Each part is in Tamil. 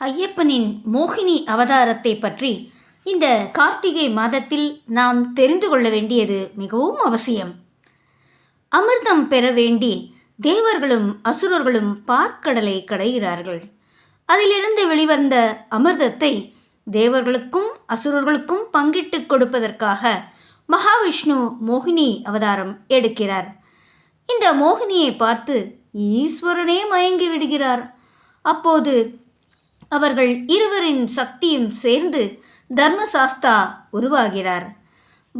ஐயப்பனின் மோகினி அவதாரத்தை பற்றி இந்த கார்த்திகை மாதத்தில் நாம் தெரிந்து கொள்ள வேண்டியது மிகவும் அவசியம். அமிர்தம் பெற வேண்டி தேவர்களும் அசுரர்களும் பார்க்கடலை கடைகிறார்கள். அதிலிருந்து வெளிவந்த அமிர்தத்தை தேவர்களுக்கும் அசுரர்களுக்கும் பங்கிட்டு கொடுப்பதற்காக மகாவிஷ்ணு மோகினி அவதாரம் எடுக்கிறார். இந்த மோகினியை பார்த்து ஈஸ்வரனே மயங்கி விடுகிறார். அப்போது அவர்கள் இருவரின் சக்தியும் சேர்ந்து தர்மசாஸ்தா உருவாகிறார்.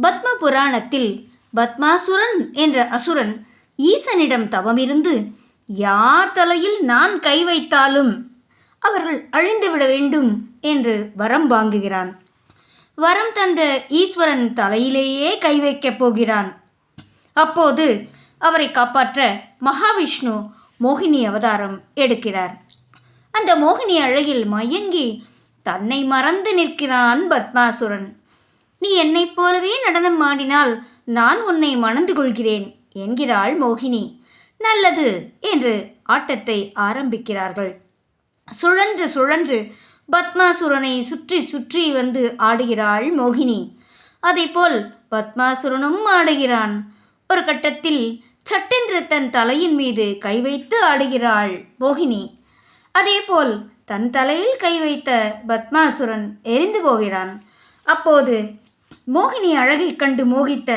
பத்ம புராணத்தில் பத்மாசுரன் என்ற அசுரன் ஈசனிடம் தவமிருந்து யார் தலையில் நான் கை வைத்தாலும் அவர்கள் அழிந்துவிட வேண்டும் என்று வரம் வாங்குகிறான். வரம் தந்த ஈஸ்வரன் தலையிலேயே கை வைக்கப் போகிறான். அப்போது அவரை காப்பாற்ற மகாவிஷ்ணு மோகினி அவதாரம் எடுக்கிறார். அந்த மோகினி அழகில் மயங்கி தன்னை மறந்து நிற்கிறான் பத்மாசுரன். நீ என்னைப் போலவே நடனம் ஆடினால் நான் உன்னை மணந்து கொள்கிறேன் என்கிறாள் மோகினி. நல்லது என்று ஆட்டத்தை ஆரம்பிக்கிறார்கள். சுழன்று சுழன்று பத்மாசுரனை சுற்றி சுற்றி வந்து ஆடுகிறாள் மோகினி. அதேபோல் பத்மாசுரனும் ஆடுகிறான். ஒரு கட்டத்தில் சட்டென்று தன் தலையின் மீது கை வைத்து ஆடுகிறாள் மோகினி. அதேபோல் தன் தலையில் கை வைத்த பத்மாசுரன் எரிந்து போகிறான். அப்போது மோகினி அழகைக் கண்டு மோகித்த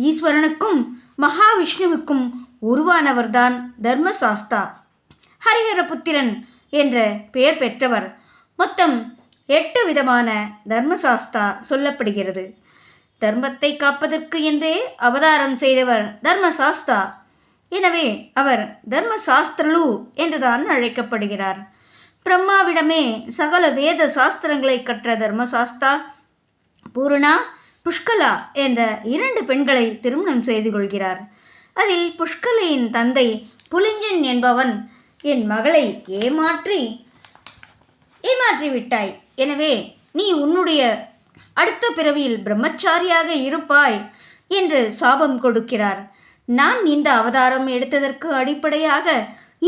ஈஸ்வரனுக்கும் மகாவிஷ்ணுவுக்கும் உருவானவர்தான் தர்மசாஸ்தா. ஹரிஹரபுத்திரன் என்ற பெயர் பெற்றவர். மொத்தம் எட்டு விதமான தர்மசாஸ்தா சொல்லப்படுகிறது. தர்மத்தை காப்பதற்கு என்றே அவதாரம் செய்தவர் தர்மசாஸ்தா. எனவே அவர் தர்ம சாஸ்திரலு என்றுதான் அழைக்கப்படுகிறார். பிரம்மாவிடமே சகல வேத சாஸ்திரங்களை கற்ற தர்மசாஸ்தா பூரணா புஷ்கலா என்ற இரண்டு பெண்களை திருமணம் செய்து கொள்கிறார். அதில் புஷ்கலையின் தந்தை புலிஞ்சன் என்பவன் என் மகளை ஏமாற்றி ஏமாற்றி விட்டாய். எனவே நீ உன்னுடைய அடுத்த பிறவியில் பிரம்மச்சாரியாக இருப்பாய் என்று சாபம் கொடுக்கிறார். நான் இந்த அவதாரம் எடுத்ததற்கு அடிப்படையாக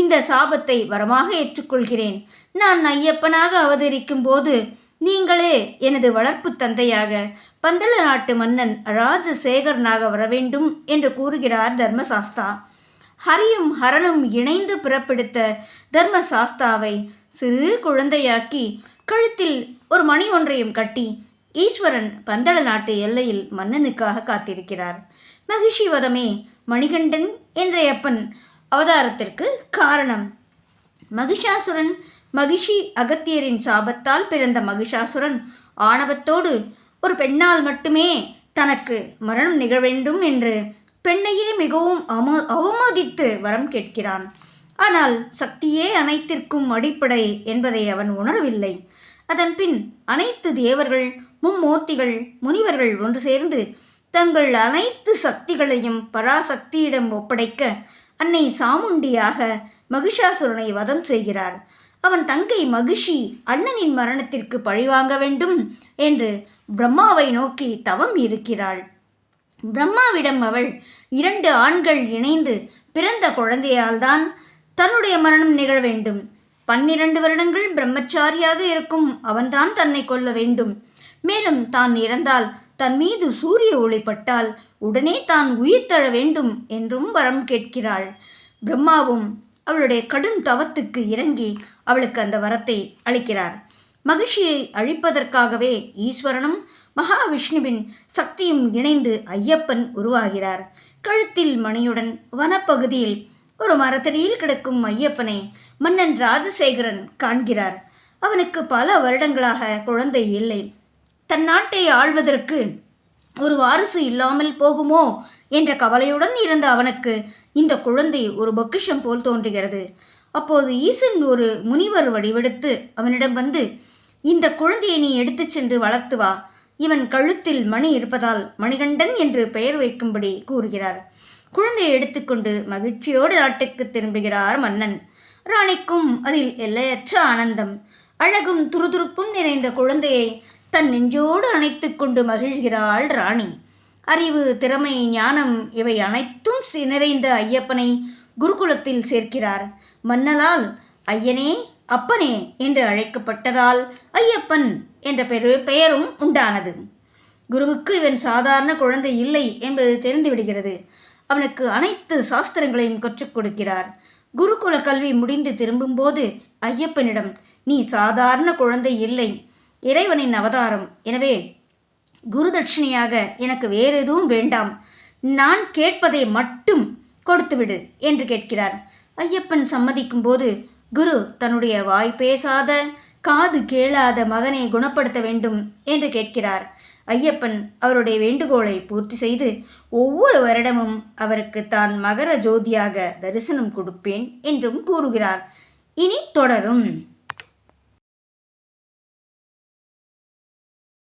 இந்த சாபத்தை வரமாக ஏற்றுக்கொள்கிறேன். நான் ஐயப்பனாக அவதரிக்கும் போது நீங்களே எனது வளர்ப்பு தந்தையாக பந்தள நாட்டு மன்னன் ராஜசேகரனாக வர வேண்டும் என்று கூறுகிறார் தர்மசாஸ்தா. ஹரியும் ஹரனும் இணைந்து பிறப்பெடுத்த தர்மசாஸ்தாவை சிறு குழந்தையாக்கி கழுத்தில் ஒரு மணி ஒன்றையும் கட்டி ஈஸ்வரன் பந்தள நாட்டு எல்லையில் மன்னனுக்காக காத்திருக்கிறார். மகிஷி வதமே மணிகண்டன் என்ற அப்பன் அவதாரத்திற்கு காரணம். மகிஷாசுரன் மகிஷி அகத்தியரின் சாபத்தால் பிறந்த மகிஷாசுரன் ஆணவத்தோடு ஒரு பெண்ணால் மட்டுமே தனக்கு மரணம் நிகழ வேண்டும் என்று பெண்ணையே மிகவும் அம அவமதித்து வரம் கேட்கிறான். ஆனால் சக்தியே அனைத்திற்கும் அடிப்படை என்பதை அவன் உணரவில்லை. அதன்பின் அனைத்து தேவர்கள் மும்மூர்த்திகள் முனிவர்கள் ஒன்று சேர்ந்து தங்கள் அனைத்து சக்திகளையும் பராசக்தியிடம் ஒப்படைக்க அன்னை சாமுண்டியாக மகிஷாசுரனை வதம் செய்கிறார். அவன் தங்கை மகிஷி அண்ணனின் மரணத்திற்கு பழிவாங்க வேண்டும் என்று பிரம்மாவை நோக்கி தவம் இருக்கிறாள். பிரம்மாவிடம் அவள் இரண்டு ஆண்கள் இணைந்து பிறந்த குழந்தையால்தான் தன்னுடைய மரணம் நிகழ வேண்டும். பன்னிரண்டு வருடங்கள் பிரம்மச்சாரியாக இருக்கும் அவன்தான் தன்னை கொல்ல வேண்டும். மேலும் தான் இறந்தால் தன் மீது சூரிய ஒளி பட்டால் உடனே தான் உயிர் தழ வேண்டும் என்றும் வரம் கேட்கிறாள். பிரம்மாவும் அவளுடைய கடும் தவத்துக்கு இறங்கி அவளுக்கு அந்த வரத்தை அளிக்கிறார். மகிழ்ச்சியை அழிப்பதற்காகவே ஈஸ்வரனும் மகாவிஷ்ணுவின் சக்தியும் இணைந்து ஐயப்பன் உருவாகிறார். கழுத்தில் மணியுடன் வனப்பகுதியில் ஒரு மரத்தடியில் கிடக்கும் ஐயப்பனை மன்னன் ராஜசேகரன் காண்கிறார். அவனுக்கு பல வருடங்களாக குழந்தை இல்லை. தன் நாட்டை ஆள்வதற்கு ஒரு வாரிசு இல்லாமல் போகுமோ என்ற கவலையுடன் இருந்த அவனுக்கு இந்த குழந்தை ஒரு பொக்கிஷம் போல் தோன்றுகிறது. அப்போது ஈசன் ஒரு முனிவர் வடிவெடுத்து அவனிடம் வந்து இந்த குழந்தையை நீ எடுத்துச் சென்று வளர்த்து வா. இவன் கழுத்தில் மணி இருப்பதால் மணிகண்டன் என்று பெயர் வைக்கும்படி கூறுகிறார். குழந்தையை எடுத்துக்கொண்டு மகிழ்ச்சியோடு நாட்டுக்கு திரும்புகிறார் மன்னன். ராணிக்கும் அதில் எல்லையற்ற ஆனந்தம். அழகும் துருதுருப்பும் நிறைந்த குழந்தையை தன் நெஞ்சோடு அணைத்து கொண்டு மகிழ்கிறாள் ராணி. அறிவு திறமை ஞானம் இவை அனைத்தும் சி- நிறைந்த ஐயப்பனை குருகுலத்தில் சேர்க்கிறார். மன்னலால் ஐயனே அப்பனே என்று அழைக்கப்பட்டதால் ஐயப்பன் என்ற பெரு பெயரும் உண்டானது. குருவுக்கு இவன் சாதாரண குழந்தை இல்லை என்பது தெரிந்துவிடுகிறது அவனுக்கு அனைத்து சாஸ்திரங்களையும் கற்றுக் கொடுக்கிறார். குருகுல கல்வி முடிந்து திரும்பும்போது ஐயப்பனிடம் நீ சாதாரண குழந்தை இல்லை. இறைவனின் அவதாரம். எனவே குருதட்சிணையாக எனக்கு வேறு எதுவும் வேண்டாம். நான் கேட்பதை மட்டும் கொடுத்துவிடு என்று கேட்கிறார். ஐயப்பன் சம்மதிக்கும் போது குரு தன்னுடைய வாய் பேசாத காது கேளாத மகனை குணப்படுத்த வேண்டும் என்று கேட்கிறார். ஐயப்பன் அவருடைய வேண்டுகோளை பூர்த்தி செய்து ஒவ்வொரு வருடமும் அவருக்கு தான் மகர ஜோதியாக தரிசனம் கொடுப்பேன் என்றும் கூறுகிறார். இனி தொடரும்.